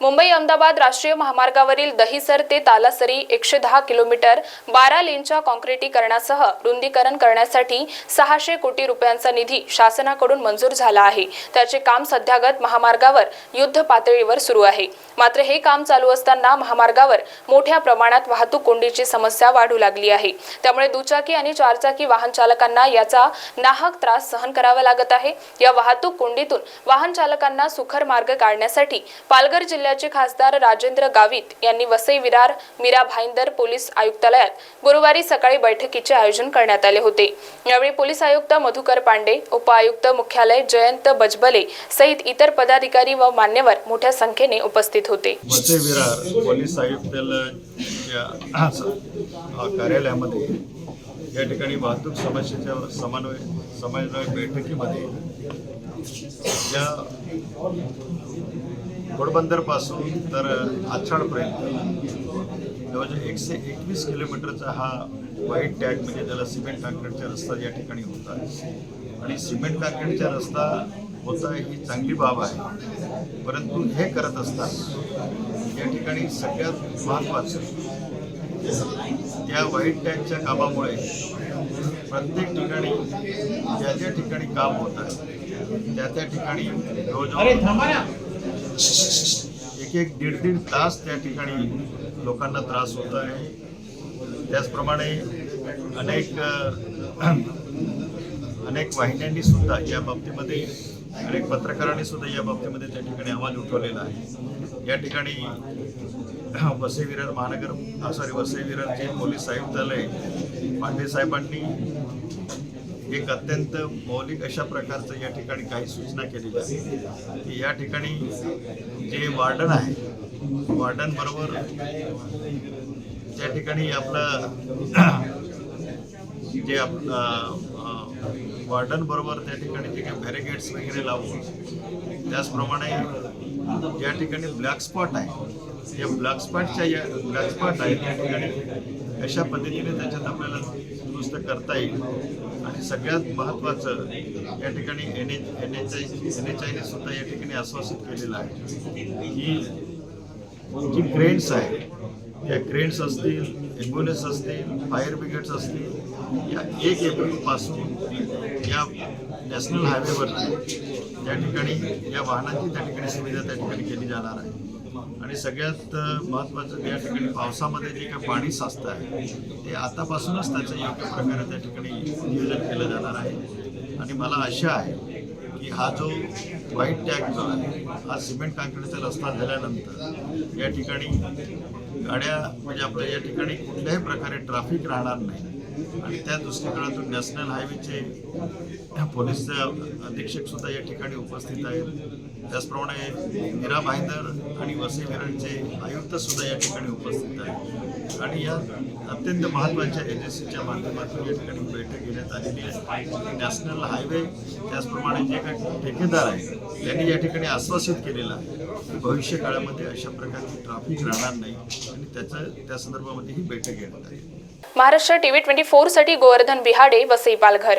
मुंबई अहमदाबाद राष्ट्रीय महामार्गावरील दहिसर ते तालासरी एकशे दहा किलोमीटर बारा लेनच्या काँक्रिटीकरणासह रुंदीकरण करण्यासाठी सहाशे कोटी रुपयांचा निधी शासनाकडून मंजूर झाला आहे. त्याचे काम सध्यागत महामार्गावर युद्ध पातळीवर सुरू आहे. मात्र हे काम चालू असताना महामार्गावर मोठ्या प्रमाणात वाहतूक कोंडीची समस्या वाढू लागली आहे. त्यामुळे दुचाकी आणि चारचाकी वाहन चालकांना याचा नाहक त्रास सहन करावा लागत आहे. या वाहतूक कोंडीतून वाहन चालकांना सुखर मार्ग काढण्यासाठी पालघर जिल्ह्याचे खासदार राजेंद्र गावित यांनी वसई विरार मीरा भाईंदर पोलीस आयुक्तालयात गुरुवारी सकाळी बैठकीचे आयोजन करण्यात आले होते. यावेळी पोलीस आयुक्त मधुकर पांडे उपआयुक्त मुख्यालय जयंत बजबले सहित इतर पदाधिकारी व मान्यवर मोठ्या संख्येने उपस्थित होते. वसई विरार पोलीस आयुक्तालयाच्या कार्यालयामध्ये या ठिकाणी वाहतूक समस्येच्या समन्वय समन्वय बैठकीमध्ये या घोडबंदरपासून तर आछाडपर्यंत. जवळजवळ एकशे एकवीस किलोमीटरचा हा व्हाईट टॅग म्हणजे त्याला सिमेंट काँक्रीटचा रस्ता या ठिकाणी होता. आणि सिमेंट काँक्रीटचा रस्ता होता ही चांगली बाब आहे. परंतु हे करत असताना या ठिकाणी सगळ्यात महत्त्वाचं त्या व्हाईट टॅगच्या कामामुळे प्रत्येक ठिकाणी ज्या ज्या ठिकाणी काम होत आहे त्या त्या ठिकाणी जवळजवळ एक एक दीड दीड तास त्या ठिकाणी लोकांना त्रास होत आहे. त्याचप्रमाणे अनेक अनेक वाहिन्यांनी सुद्धा या बाबतीमध्ये अनेक पत्रकारांनी सुद्धा या बाबतीमध्ये त्या ठिकाणी आवाज उठवलेला आहे. या ठिकाणी वसई विरार महानगर सॉरी वसई विरारचे पोलीस आयुक्तालय पांडे साहेबांनी एक अत्यंत मौलिक अशा प्रकारचं या ठिकाणी काही सूचना केलेल्या आहेत. की या ठिकाणी जे वार्डन आहे वार्डन बरोबर त्या ठिकाणी आपलं जे आप वार्डन बरोबर त्या ठिकाणी जे काही बॅरिगेड्स वगैरे लावून त्याचप्रमाणे ज्या ठिकाणी ब्लॅक स्पॉट आहे या ब्लॅक स्पॉटच्या या ब्लॅक स्पॉट आहे त्या ठिकाणी अशा पद्धतीने त्याच्यात आपल्याला दुरुस्त करता येईल. आणि सगळ्यात महत्त्वाचं या ठिकाणी N H N H I N H आयने सुद्धा या ठिकाणी आश्वासित केलेलं आहे. की जी क्रेन्स आहे या क्रेन्स असतील ॲम्ब्युलन्स असतील फायर ब्रिगेड्स असतील या एक एप्रिलपासून या नॅशनल हायवेवरती त्या ठिकाणी या वाहनांची त्या ठिकाणी सुविधा त्या ठिकाणी केली जाणार आहे. आणि सगळ्यात महत्त्वाचं या ठिकाणी पावसामध्ये जे काही पाणी साचतं आहे ते आतापासूनच त्याचं योग्य प्रकारे त्या ठिकाणी नियोजन केलं जाणार आहे. आणि मला आशा आहे की हा जो व्हाईट टॅग जो आहे हा सिमेंट काँक्रीटचा रस्ता झाल्यानंतर या ठिकाणी गाड्या म्हणजे आपल्या या ठिकाणी कुठल्याही प्रकारे ट्रॅफिक राहणार नाही. आणि त्या दृष्टिकोनातून नॅशनल हायवेचे पोलीस अधीक्षक सुद्धा या ठिकाणी उपस्थित आहेत. त्याचप्रमाणे मीरा भाईंदर आणि वसई विरणचे आयुक्त सुद्धा या ठिकाणी उपस्थित आहेत. आणि या अत्यंत महत्त्वाच्या एजन्सीच्या माध्यमातून या ठिकाणी बैठक घेण्यात आलेली आहे. नॅशनल हायवे त्याचप्रमाणे जे काही ठेकेदार आहे त्यांनी या ठिकाणी आश्वासित केलेलं आहे की भविष्य काळामध्ये अशा प्रकारची ट्रॅफिक राहणार नाही आणि त्याचं त्या संदर्भामध्ये ही बैठक घेण्यात आली महाराष्ट्र टीव्ही ट्वेंटी फोरसाठी गोवर्धन बिहाडे वसई पालघर.